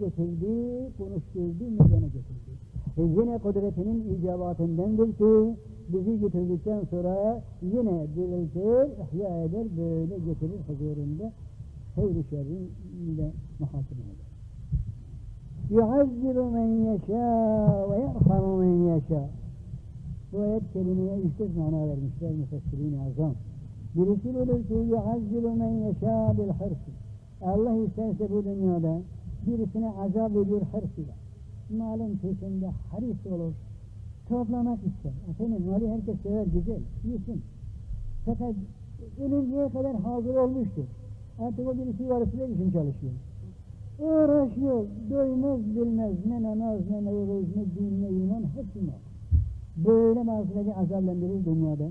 getirdi, konuşturdu, meydana getirdi. E yine kudretinin icabatındandır ki bizi getirdikten sonra yine diriltir, ihya eder, böyle getirir huzurunda hayır şerriyle muhakeme eder. يُعَذِّبُ مَنْ يَشَاءُ وَيَرْحَمُ مَنْ يَشَاءُ Bu ayet kelimeye üç dört mana vermişler müfessirin-i azam. Birisi budur ki يُعَذِّبُ مَنْ يَشَاءُ بِالْحِرْسِ Allah isterse bu dünyada birisine azap ediyor hırsıyla. Malın peşinde haris olur. Toplamak ister. Efendim malı herkes sever güzel. Yesin. Fakat ölünceye kadar hazır olmuştur. Artık o birisi varısıyla için çalışıyor. Uğraşıyor. Doymaz bilmez. Ne namaz, ne neyroz, ne din, ne iman hepsi yok. Böyle bazıları azaplandırır dünyada.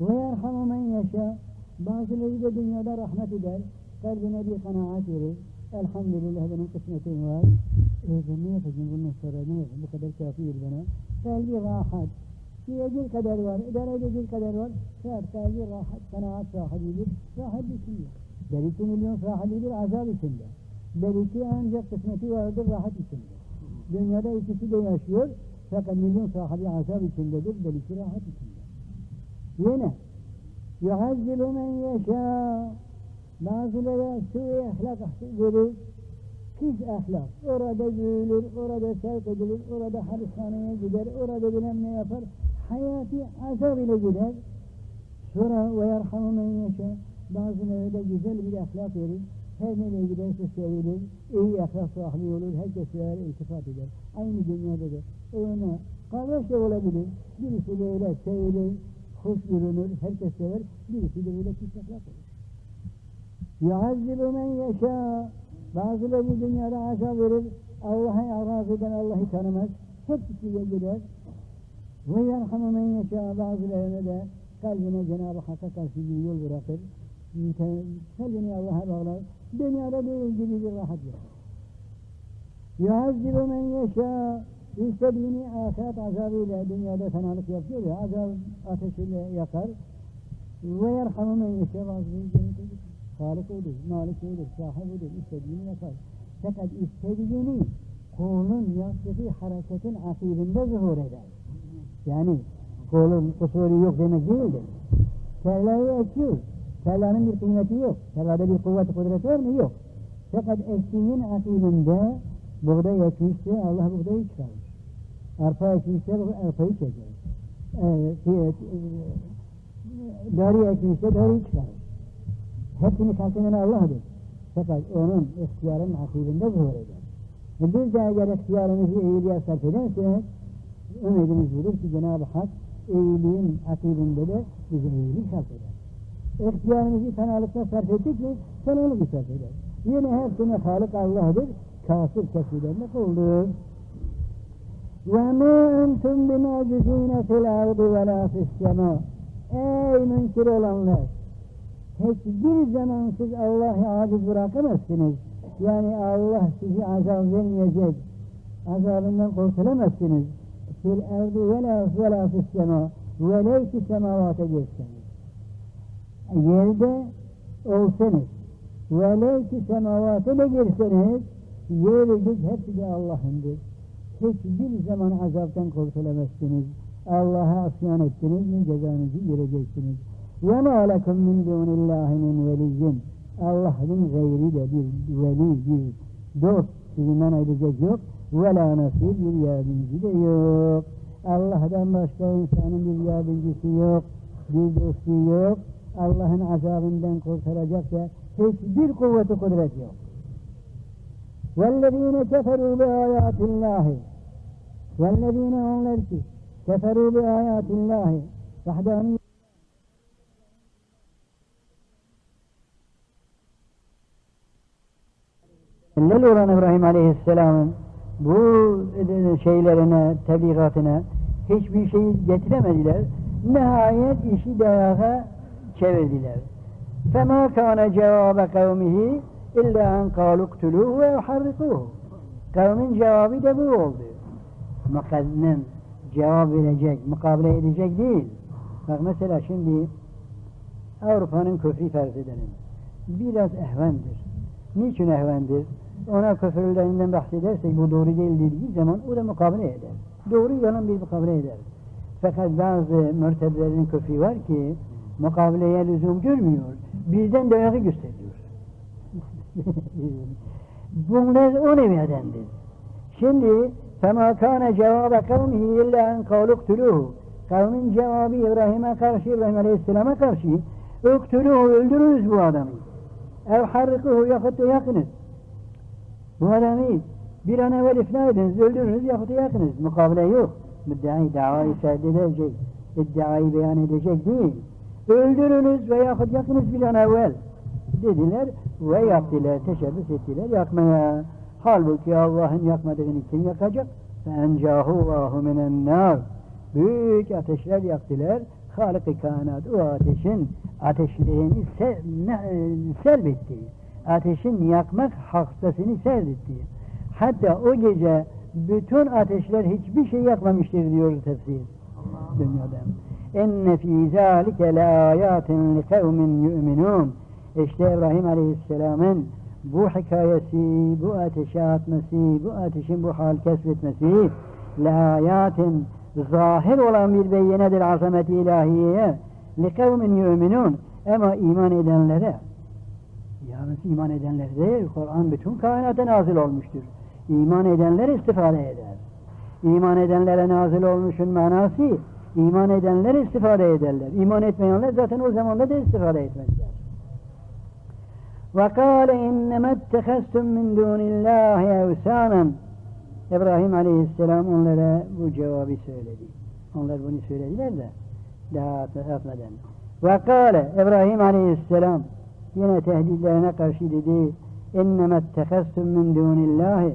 Ve yerhamu men yaşa. Bazıları da dünyada rahmet eder. Kalbine bir kanaat verir. Elhamdülillah benim kısmetim var. E ben ne yapacağım bundan sonra ne yapayım? Bu kadar kafidir bana. Kalbi rahat. Yiyecek kadar var, idare edecek kadar var. Fakat kalbi rahat, kanaat sahibidir. Rahat içinde. Belki milyon sahibidir azap içinde. Belki ancak kısmeti vardır rahat içinde. Dünyada ikisi de yaşıyor. Fakat milyon sahibi azap içindedir. Belki rahat içinde. Yine يُعَذِّبُ مَنْ يَشَاءُ Bazıları su ahlak verir, pis ahlak. Orada büyülür, orada sevk edilir, orada hapishaneye gider, orada bilmem ne yapar. Hayatı azap ile gider. Sonra ve yerhamu men yaşa. Bazıları da güzel bir ahlak verir. Her nereye giderse sevilir, iyi ahlak sahibi olur, herkes sever, iltifat eder. Aynı dünyada da ona kardeş de olabilir. Birisi böyle sevilir, hoş görünür, herkes sever. Birisi de böyle pis ahlak olur. Yuazzibu men yeşâ. Bazıları bu dünyada aşağı verir. Allah'a ağzı eden Allah'ı tanımaz. Hep içine girer. Ve yerhamu men yeşâ. Bazılarına da kalbine Cenab-ı Hakk'a karşı bir yol bırakır. Kalbini Allah'a bağlar. Dünyada değil gibi bir rahat yok. Yuazzibu men yeşâ. İstediğini ahiret azabıyla dünyada fenalık yapıyor ya, azab ateşiyle yakar. Ve yerhamu men yeşâ. Bazıları cennete gider. Halik odur, malik odur, sahip odur, istediğini yapar. Fakat istediğini kulun yaptığı hareketin akibinde zuhur eder. Yani kulun kusuru yok demek değildir. Tarlayı ekiyor, tarlanın bir kıymeti yok. Tarlada bir kuvvet kudret var mı? Yok. Fakat ektiğin akibinde buğday ekmişse Allah buğdayı çıkarmış. Arpa ekmişse arpayı çeker. Ee, şey, e, dari ekmişse darıyı çıkarır. Hepsini kalkınan Allah'dır. Fakat onun ihtiyarın akibinde zuhur eder. E biz de eğer ihtiyarımızı iyiliğe sarf edersek, ümidimiz budur ki Cenab-ı Hak iyiliğin akibinde de bize iyilik sarf eder. İhtiyarımızı fenalıkta sarf ettik mi, fenalık sarf eder. Yine hepsine Halık Allah'dır, kafir kesirlerine kuldur. وَمَا أَنْتُمْ بِمَعْجِزِينَ فِي الْأَرْضِ وَلَا فِي السَّمَاءِ Ey münkir olanlar! Hiçbir zaman siz Allah'ı aciz bırakamazsınız. Yani Allah sizi azap vermeyecek. Azabından kurtulamazsınız. Fil erdi ve la ve la fis sema ve leysi semavata geçseniz. Yerde olsanız ve leysi semavata da girseniz yer gök hepsi de Allah'ındır. Hiçbir zaman azaptan kurtulamazsınız. Allah'a asyan ettiniz mi cezanızı göreceksiniz. وَمَا لَكُمْ مِنْ دُونِ اللّٰهِ مِنْ وَلِيٍّ Allah'ın gayri de bir veli, bir dost sizinden ayrılacak yok. وَلَا نَصِيرٍ bir yardımcı da yok. Allah'tan başka insanın bir yardımcısı yok, bir dostu yok. Allah'ın azabından kurtaracak da hiçbir kuvveti kudret yok. وَالَّذ۪ينَ كَفَرُوا بِآيَاتِ اللّٰهِ وَالَّذ۪ينَ onlar ki كَفَرُوا بِآيَاتِ اللّٰهِ وَحْدَانِيَّ Lel olan İbrahim Aleyhisselam'ın bu şeylerine, tebliğatına hiçbir şey getiremediler. Nihayet işi dayağa çevirdiler. فَمَا كَانَ جَوَابَ قَوْمِهِ اِلَّا اَنْ قَالُوا اقْتُلُوهُ وَيُحَرِّقُوهُ Kavmin cevabı da bu oldu. Mukadnem cevap verecek, mukabele edecek değil. Bak mesela şimdi Avrupa'nın küfrü farz edelim. Biraz ehvendir. Niçin ehvendir? ona küfürlerinden bahsedersek bu doğru değil dediği zaman o da mukabele eder. Doğru yalan bir mukabele eder. Fakat bazı mürtedlerin küfrü var ki mukabeleye lüzum görmüyor. Bizden dayağı gösteriyor. Bunlar o neviyedendir. Şimdi فَمَا كَانَ جَوَابَ قَوْمِهِ اِلَّا اَنْ قَوْلُ اقْتُلُوهُ Kavmin cevabı İbrahim'e karşı, İbrahim Aleyhisselam'a karşı اُقْتُلُوهُ öldürürüz bu adamı. ev harrikuhu yahut da yakınız. Bu adamı bir an evvel ifna ediniz, öldürünüz yahut da yakınız. Mukabele yok. Müddai davayı serdedecek, iddiayı beyan edecek değil. Öldürünüz ve yahut yakınız bir an evvel dediler ve yaptılar, teşebbüs ettiler yakmaya. Halbuki Allah'ın yakmadığını kim yakacak? فَاَنْجَاهُ اللّٰهُ مِنَ النَّارِ Büyük ateşler yaktılar. Halık-ı kainat o ateşin ateşlerini se selbetti. ateşin yakmak hastasını serdettiği. Hatta o gece bütün ateşler hiçbir şey yakmamıştır diyor tefsir dünyada. Enne fî zâlike le âyâtin li. İşte İbrahim Aleyhisselam'ın bu hikayesi, bu ateşe atması, bu ateşin bu hal kesbetmesi, le zahir olan bir beyinedir azameti ilahiyeye, li kavmin. Ama iman edenlere, yalnız iman edenlere değil, Kur'an bütün kainata nazil olmuştur. İman edenler istifade eder. İman edenlere nazil olmuşun manası, iman edenler istifade ederler. İman etmeyenler zaten o zamanda da istifade etmezler. وَقَالَ اِنَّمَا اتَّخَزْتُمْ مِنْ دُونِ اللّٰهِ اَوْسَانًا İbrahim Aleyhisselam onlara bu cevabı söyledi. Onlar bunu söylediler de daha atmadan. Ve kâle İbrahim Aleyhisselam yine tehditlerine karşı dedi اِنَّمَا اتَّخَزْتُمْ مِنْ دُونِ اللّٰهِ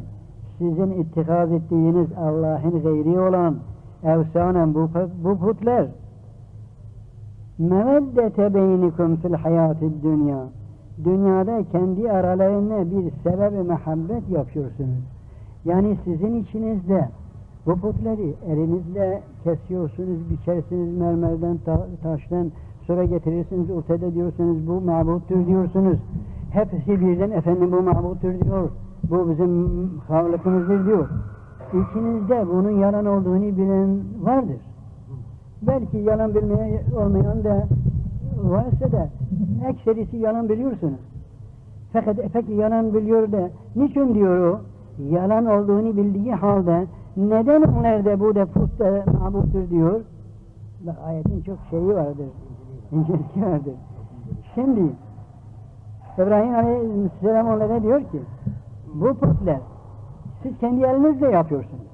Sizin ittikaz ettiğiniz Allah'ın gayri olan evsanen bu, bu putlar meveddete beynikum fil hayatid dünya dünyada kendi aralarına bir sebebi muhabbet yapıyorsunuz. Yani sizin içinizde bu putları elinizle kesiyorsunuz, biçersiniz mermerden, ta taştan, sonra getirirsiniz, ortada diyorsunuz bu mabuttur diyorsunuz. Hepsi birden efendim bu mabuttur diyor. Bu bizim havlıkımızdır diyor. İçinizde bunun yalan olduğunu bilen vardır. Belki yalan bilmeyen olmayan da varsa da ekserisi yalan biliyorsunuz. Fakat peki yalan biliyor da niçin diyor o? Yalan olduğunu bildiği halde neden onlar da bu da putta mabuttur diyor? Bak ayetin çok şeyi vardır. Vardır. Şimdi İbrahim Aleyhisselam onlara diyor ki bu putlar siz kendi elinizle yapıyorsunuz.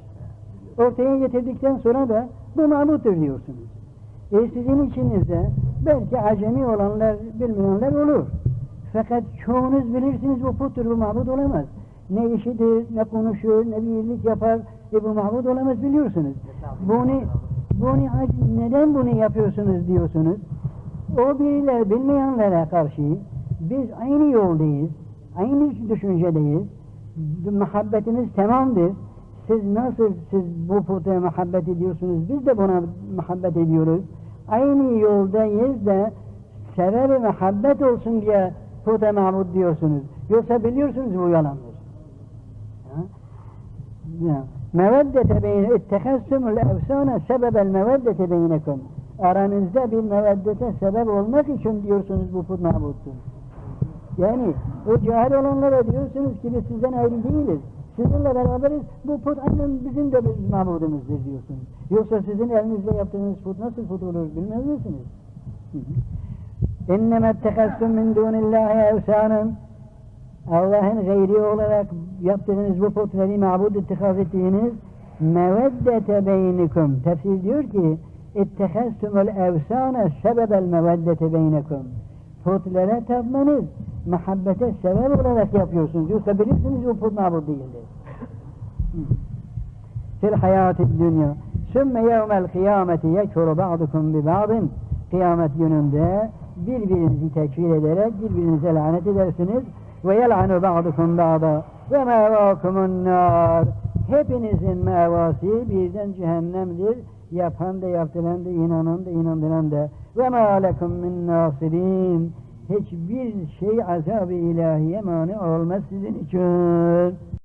Ortaya getirdikten sonra da bu mabuttur diyorsunuz. E sizin içinizde belki acemi olanlar, bilmeyenler olur. Fakat çoğunuz bilirsiniz bu puttur, bu mabut olamaz. Ne işidir, ne konuşur, ne bir iyilik yapar, e bu mabut olamaz biliyorsunuz. Bunu, bunu neden bunu yapıyorsunuz diyorsunuz. O biriler bilmeyenlere karşı biz aynı yoldayız, aynı düşüncedeyiz. Muhabbetimiz tamamdır. Siz nasıl siz bu puta muhabbet ediyorsunuz, biz de buna muhabbet ediyoruz. Aynı yoldayız da sebebi muhabbet olsun diye puta mabut diyorsunuz. Yoksa biliyorsunuz bu yalandır. Meveddete beyne ittehessumul evsane sebebel meveddete beynekum. Aranızda bir meveddete sebep olmak için diyorsunuz bu put mabuttur. Yani o cahil olanlara diyorsunuz ki biz sizden ayrı değiliz. Sizinle beraberiz. Bu put aynen bizim de biz mabudumuzdur diyorsunuz. Yoksa sizin elinizle yaptığınız put nasıl put olur bilmez misiniz? İnnemâ ettehessum min dûnillâhi evsânen Allah'ın gayri olarak yaptığınız bu putları mabud ittikaz ettiğiniz meveddete beynikum. Tefsir diyor ki ittehessumul evsâne sebebel meveddete beynikum. Putlara tapmanız muhabbete sebep olarak yapıyorsunuz. Yoksa bilirsiniz o put mabud değildir. Fil hayatı dünya. Sümme yevmel kıyameti yekfuru ba'dukum bi ba'din. Kıyamet gününde birbirinizi tekfir ederek birbirinize lanet edersiniz. Ve yel'anu ba'dukum ba'da. Ve mevakumun nar. Hepinizin mevası birden cehennemdir. Yapan da yaptıran da inanan da inandıran da. Ve ma lekum min nasirin hiçbir şey azab-ı ilahiye mani olmaz sizin için.